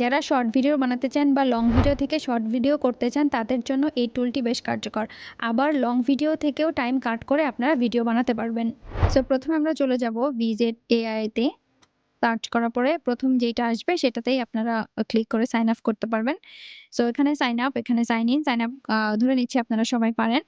যারা short video বানাতে চান বা লং ভিডিও থেকে শর্ট ভিডিও করতে চান, তাদের জন্য এই টুলটি বেশ কার্যকর। আবার লং ভিডিও থেকেও টাইম কাট করে আপনারা ভিডিও বানাতে পারবেন। সো প্রথমে আমরা চলে যাব ভিজেড এআইতে সার্চ করার পরে প্রথম যেটা আসবে, সেটাতেই আপনারা ক্লিক করে সাইন আপ করতে পারবেন। সো এখানে সাইন আপ এখানে সাইন ইন সাইন আপ ধরে নিচ্ছি আপনারা সবাই পারেন।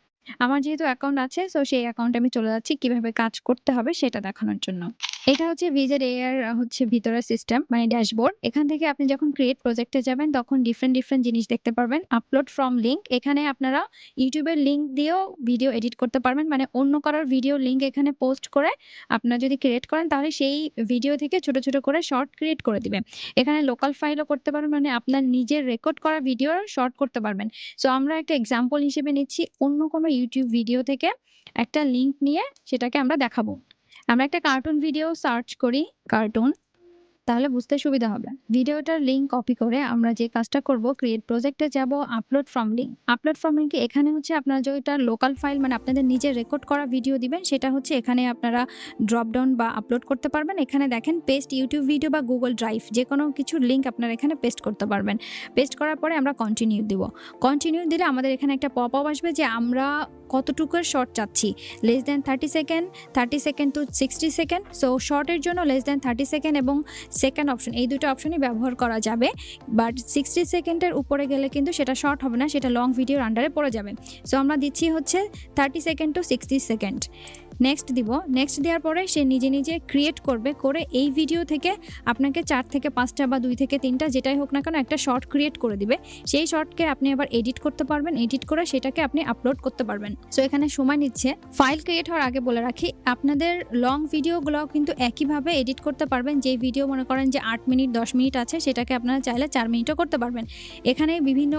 আমার যেহেতু অ্যাকাউন্ট আছে সো সেই অ্যাকাউন্টে আমি চলে যাচ্ছি। কীভাবে কাজ করতে হবে সেটা দেখানোর জন্য। এটা হচ্ছে ভিজেড এআর হচ্ছে ভিতরের সিস্টেম মানে ড্যাশবোর্ড এখান থেকে আপনি যখন ক্রিয়েট প্রজেক্টে যাবেন, তখন ডিফারেন্ট ডিফারেন্ট জিনিস দেখতে পারবেন। আপলোড ফ্রম লিঙ্ক এখানে আপনারা ইউটিউবের লিঙ্ক দিয়েও ভিডিও এডিট করতে পারবেন। মানে অন্য কারোর ভিডিও লিঙ্ক এখানে পোস্ট করে আপনারা যদি ক্রিয়েট করেন, তাহলে সেই ভিডিও থেকে ছোট ছোট করে শর্ট ক্রিয়েট করে দিবে। এখানে লোকাল ফাইলও করতে পারবেন মানে আপনার নিজের রেকর্ড করা ভিডিও শর্ট করতে পারবেন। সো আমরা একটা এক্সাম্পল হিসেবে নিচ্ছি, অন্য কোনো ইউটিউব ভিডিও থেকে একটা লিঙ্ক নিয়ে সেটাকে আমরা দেখাবো। আমরা একটা কার্টুন ভিডিও সার্চ করি কার্টুন তাহলে বুঝতে সুবিধা হবে। ভিডিওটার লিঙ্ক কপি করে আমরা যে কাজটা করব ক্রিয়েট প্রজেক্টে যাব upload from link upload from link এখানে হচ্ছে আপনারা যেটা লোকাল ফাইল মানে আপনাদের নিজের রেকর্ড করা ভিডিও দিবেন, সেটা হচ্ছে এখানে আপনারা ড্রপ ডাউন বা আপলোড করতে পারবেন। এখানে দেখেন পেস্ট ইউটিউব ভিডিও বা গুগল ড্রাইভ যে কোনো কিছুর লিঙ্ক আপনারা এখানে পেস্ট করতে পারবেন। পেস্ট করার পরে আমরা কন্টিনিউ দিব। কন্টিনিউ দিলে আমাদের এখানে একটা পপ আপ আসবে যে আমরা কতটুকুর শর্ট চাচ্ছি। Less than thirty second thirty second to sixty second so শর্টের জন্য লেস দেন থার্টি সেকেন্ড এবং সেকেন্ড অপশন এই দুটো অপশনই ব্যবহার করা যাবে। বাট সিক্সটি সেকেন্ডের উপরে গেলে কিন্তু সেটা শর্ট হবে না, সেটা লং ভিডিওর আন্ডারে পড়ে যাবে। সো আমরা দিচ্ছি হচ্ছে thirty second to sixty second next দিব। নেক্সট দেওয়ার পরে সে নিজে নিজে ক্রিয়েট করবে, করে এই ভিডিও থেকে আপনাকে চার থেকে পাঁচটা বা দুই থেকে তিনটা যেটাই হোক না কেন একটা শর্ট ক্রিয়েট করে দিবে। সেই শর্টকে আপনি আবার এডিট করতে পারবেন। এডিট করে সেটাকে আপনি আপলোড করতে পারবেন। সো এখানে সময় নিচ্ছে। ফাইল ক্রিয়েট হওয়ার আগে বলে রাখি, আপনাদের লং ভিডিওগুলোও কিন্তু একইভাবে এডিট করতে পারবেন। যে ভিডিও মনে করেন যে আট মিনিট, দশ মিনিট আছে, সেটাকে আপনারা চাইলে চার মিনিটও করতে পারবেন। এখানে বিভিন্ন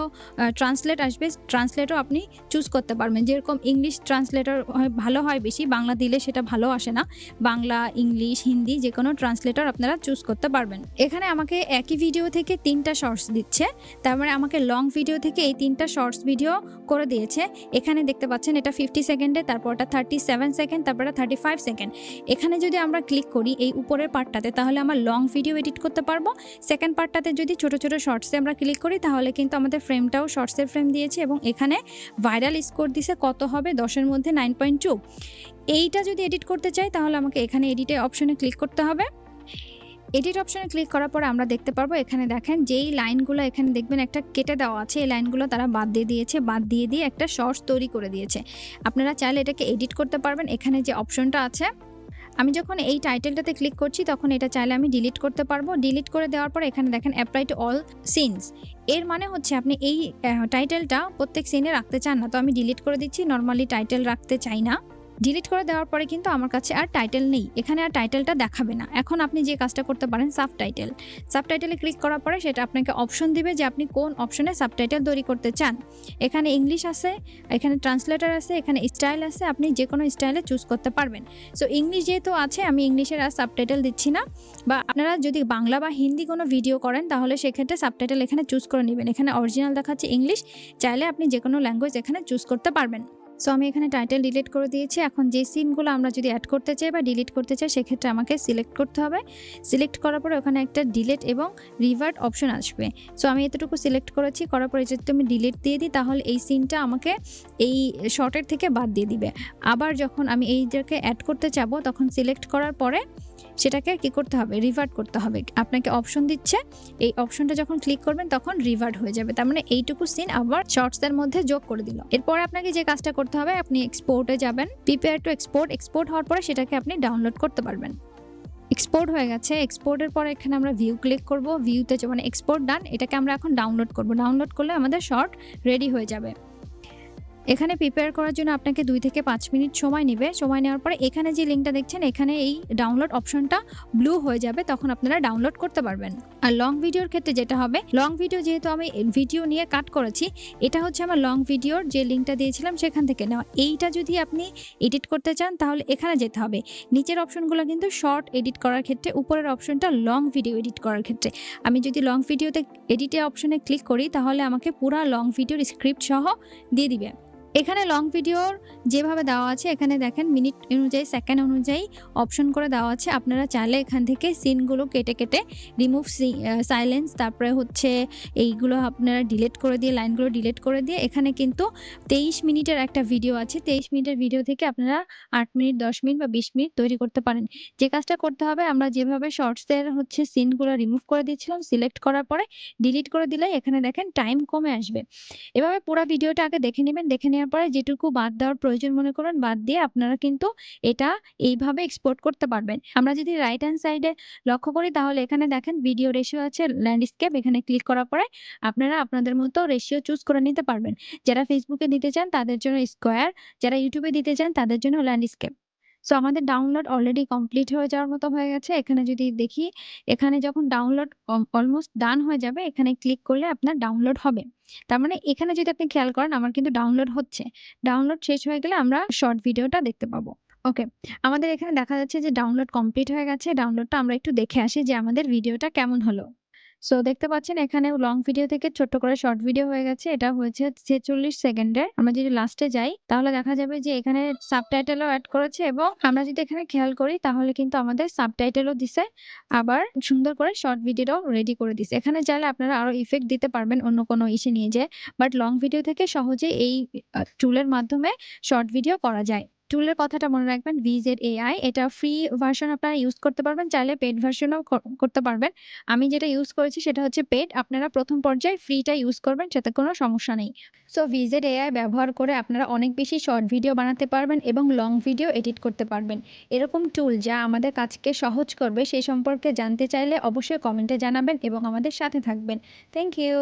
ট্রান্সলেট আসবে। ট্রান্সলেটও আপনি চুজ করতে পারবেন। যেরকম ইংলিশ ট্রান্সলেটর ভালো হয় বেশি, বাংলা দিলে সেটা ভালো আসে না। বাংলা, ইংলিশ, হিন্দি যে কোনো ট্রান্সলেটর আপনারা চুজ করতে পারবেন। এখানে আমাকে একই ভিডিও থেকে তিনটা শর্টস দিচ্ছে। তার মানে আমাকে লং ভিডিও থেকে এই তিনটা শর্টস ভিডিও করে দিয়েছে। এখানে দেখতে পাচ্ছেন এটা ফিফটি সেকেন্ডে তারপরটা থার্টি সেভেন সেকেন্ড তারপরে থার্টি ফাইভ সেকেন্ড এখানে যদি আমরা ক্লিক করি এই উপরের পার্টটাতে তাহলে আমার লং ভিডিও এডিট করতে পারব। সেকেন্ড পার্টটাতে যদি ছোট ছোট শর্টসে আমরা ক্লিক করি, তাহলে কিন্তু আমাদের ফ্রেমটাও শর্টসের ফ্রেম দিয়েছে এবং এখানে ভাইরাল স্কোর দিছে কত হবে? দশের মধ্যে নাইন পয়েন্ট টু এইটা যদি এডিট করতে চাই, তাহলে আমাকে এখানে এডিটে অপশনে ক্লিক করতে হবে। এডিট অপশনে ক্লিক করার পরে আমরা দেখতে পারব, এখানে দেখেন যেই লাইনগুলো এখানে দেখবেন একটা কেটে দেওয়া আছে, এই লাইনগুলো তারা বাদ দিয়ে দিয়েছে, বাদ দিয়ে দিয়ে একটা শর্টস তৈরি করে দিয়েছে। আপনারা চাইলে এটাকে এডিট করতে পারবেন, এখানে যে অপশনটা আছে। আমি যখন এই টাইটেলটাতে ক্লিক করছি, তখন এটা চাইলে আমি ডিলিট করতে পারব। ডিলিট করে দেওয়ার পর এখানে দেখেন অ্যাপ্লাই টু অল সিনস এর মানে হচ্ছে আপনি এই টাইটেলটা প্রত্যেক সিনে রাখতে চান না, তো আমি ডিলিট করে দিচ্ছি নর্মালি টাইটেল রাখতে চাই না। ডিলিট করে দেওয়ার পরে কিন্তু আমার কাছে আর টাইটেল নেই। এখানে আর টাইটেলটা দেখাবে না। এখন আপনি যে কাজটা করতে পারেন সাব টাইটেল সাব টাইটেলে ক্লিক করার পরে সেটা আপনাকে অপশন দিবে যে আপনি কোন অপশনে সাব টাইটেল তৈরি করতে চান। এখানে ইংলিশ আছে, এখানে ট্রান্সলেটার আছে, এখানে স্টাইল আছে, আপনি যে কোনো স্টাইলে চুজ করতে পারবেন। সো ইংলিশ যেহেতু আছে, আমি ইংলিশের আর সাব টাইটেল দিচ্ছি না। বা আপনারা যদি বাংলা বা হিন্দি কোনো ভিডিও করেন, তাহলে সেক্ষেত্রে সাব টাইটেল এখানে চুজ করে নেবেন। এখানে অরিজিনাল দেখাচ্ছে ইংলিশ চাইলে আপনি যে কোনো ল্যাঙ্গুয়েজ এখানে চুজ করতে পারবেন। সো আমি এখানে টাইটেল ডিলিট করে দিয়েছি। এখন যে সিনগুলো আমরা যদি অ্যাড করতে চাই বা ডিলিট করতে চাই, সেক্ষেত্রে আমাকে সিলেক্ট করতে হবে। সিলেক্ট করার পরে ওখানে একটা ডিলিট এবং রিভার্ট অপশন আসবে। সো আমি এতটুকু সিলেক্ট করেছি। করার পরে যদি আমি ডিলিট দিয়ে দিই, তাহলে এই সিনটা আমাকে এই শর্টের থেকে বাদ দিয়ে দিবে। আবার যখন আমি এইটাকে অ্যাড করতে চাবো, তখন সিলেক্ট করার পরে সেটাকে কি করতে হবে? রিভার্ট করতে হবে। আপনাকে অপশন দিচ্ছে। এই অপশনটা যখন ক্লিক করবেন, তখন রিভার্ট হয়ে যাবে। তার মানে এইটুকু সিন আবার শর্টসের মধ্যে যোগ করে দিল। এরপরে আপনাকে যে কাজটা করতে হবে, আপনি এক্সপোর্টে যাবেন। প্রিপেয়ার টু এক্সপোর্ট এক্সপোর্ট হওয়ার পরে সেটাকে আপনি ডাউনলোড করতে পারবেন। এক্সপোর্ট হয়ে গেছে। এক্সপোর্টের পরে এখানে আমরা ভিউ ক্লিক করব। ভিউতে মানে এক্সপোর্ট ডান এটাকে আমরা এখন ডাউনলোড করব। ডাউনলোড করলে আমাদের শর্ট রেডি হয়ে যাবে। এখানে প্রিপেয়ার করার জন্য আপনাকে দুই থেকে পাঁচ মিনিট সময় নেবে। সময় নেওয়ার পরে এখানে যে লিঙ্কটা দেখছেন, এখানে এই ডাউনলোড অপশনটা ব্লু হয়ে যাবে, তখন আপনারা ডাউনলোড করতে পারবেন। আর লং ভিডিওর ক্ষেত্রে যেটা হবে লং ভিডিও যেহেতু আমি ভিডিও নিয়ে কাট করেছি, এটা হচ্ছে আমার লং ভিডিওর যে লিঙ্কটা দিয়েছিলাম সেখান থেকে। নেওয়া এইটা যদি আপনি এডিট করতে চান, তাহলে এখানে যেতে হবে। নিচের অপশনগুলো কিন্তু শর্ট এডিট করার ক্ষেত্রে, উপরের অপশনটা লং ভিডিও এডিট করার ক্ষেত্রে। আমি যদি লং ভিডিওতে এডিটে অপশনে ক্লিক করি, তাহলে আমাকে পুরা লং ভিডিওর স্ক্রিপ্ট সহ দিয়ে দিবে। এখানে লং ভিডিওর যেভাবে দেওয়া আছে, এখানে দেখেন মিনিট অনুযায়ী সেকেন্ড অনুযায়ী অপশন করে দেওয়া আছে। আপনারা চাইলে এখান থেকে সিনগুলো কেটে কেটে রিমুভ সাইলেন্স তারপরে হচ্ছে এইগুলো আপনারা ডিলিট করে দিয়ে লাইনগুলো ডিলিট করে দিয়ে, এখানে কিন্তু তেইশ মিনিটের একটা ভিডিও আছে। তেইশ মিনিটের ভিডিও থেকে আপনারা আট মিনিট, দশ মিনিট বা বিশ মিনিট তৈরি করতে পারেন। যে কাজটা করতে হবে, আমরা যেভাবে শর্টসের হচ্ছে সিনগুলো রিমুভ করে দিয়েছিলাম সিলেক্ট করার পরে ডিলিট করে দিলে এখানে দেখেন টাইম কমে আসবে। এভাবে পুরো ভিডিওটা আগে দেখে নেবেন, দেখে নেওয়ার পরে যেটুকু বাদ দেওয়ার প্রয়োজন মনে করেন, বাদ দিয়ে আপনারা কিন্তু এটা এইভাবে এক্সপোর্ট করতে পারবেন। আমরা যদি রাইট হ্যান্ড সাইডে লক্ষ্য করি, তাহলে এখানে দেখেন ভিডিও রেশিও আছে ল্যান্ডস্কেপ এখানে ক্লিক করার পরে আপনারা আপনাদের মতো রেশিও চুজ করে নিতে পারবেন। যারা ফেসবুকে দিতে চান, তাদের জন্য স্কোয়ার যারা ইউটিউবে দিতে চান, তাদের জন্য ল্যান্ডস্কেপ সো আমাদের ডাউনলোড অলরেডি কমপ্লিট হয়ে যাওয়ার মতো হয়ে গেছে। এখানে যদি দেখি, এখানে যখন ডাউনলোড অলমোস্ট ডান হয়ে যাবে, এখানে ক্লিক করলে আপনার ডাউনলোড হবে। তার মানে এখানে যদি আপনি খেয়াল করেন, আমার কিন্তু ডাউনলোড হচ্ছে। ডাউনলোড শেষ হয়ে গেলে আমরা শর্ট ভিডিওটা দেখতে পাবো। ওকে আমাদের এখানে দেখা যাচ্ছে যে ডাউনলোড কমপ্লিট হয়ে গেছে। ডাউনলোডটা আমরা একটু দেখে আসি যে আমাদের ভিডিওটা কেমন হলো। সো দেখতে পাচ্ছেন এখানে লং ভিডিও থেকে ছোট্ট করে শর্ট ভিডিও হয়ে গেছে। এটা হয়েছে ছেচল্লিশ সেকেন্ডের আমরা যদি লাস্টে যাই, তাহলে দেখা যাবে যে এখানে সাবটাইটেলও অ্যাড করেছে এবং আমরা যদি এখানে খেয়াল করি, তাহলে কিন্তু আমাদের সাবটাইটেলও দিছে, আবার সুন্দর করে শর্ট ভিডিওটাও রেডি করে দিছে। এখানে চাইলে আপনারা আরও ইফেক্ট দিতে পারবেন অন্য কোনো ইসে নিয়ে যে বাট লং ভিডিও থেকে সহজে এই টুলের মাধ্যমে শর্ট ভিডিও করা যায়। টুলের কথাটা মনে রাখবেন ভিজেড এআই এটা ফ্রি ভার্সন আপনারা ইউজ করতে পারবেন, চাইলে পেড ভার্সনও করতে পারবেন। আমি যেটা ইউজ করেছি সেটা হচ্ছে পেড আপনারা প্রথম পর্যায়ে ফ্রিটা ইউজ করবেন সেটা কোনো সমস্যা নেই। সো ভিজেড এআই ব্যবহার করে আপনারা অনেক বেশি শর্ট ভিডিও বানাতে পারবেন এবং লং ভিডিও এডিট করতে পারবেন। এরকম টুল যা আমাদের কাজকে সহজ করবে সেই সম্পর্কে জানতে চাইলে অবশ্যই কমেন্টে জানাবেন এবং আমাদের সাথে থাকবেন। Thank you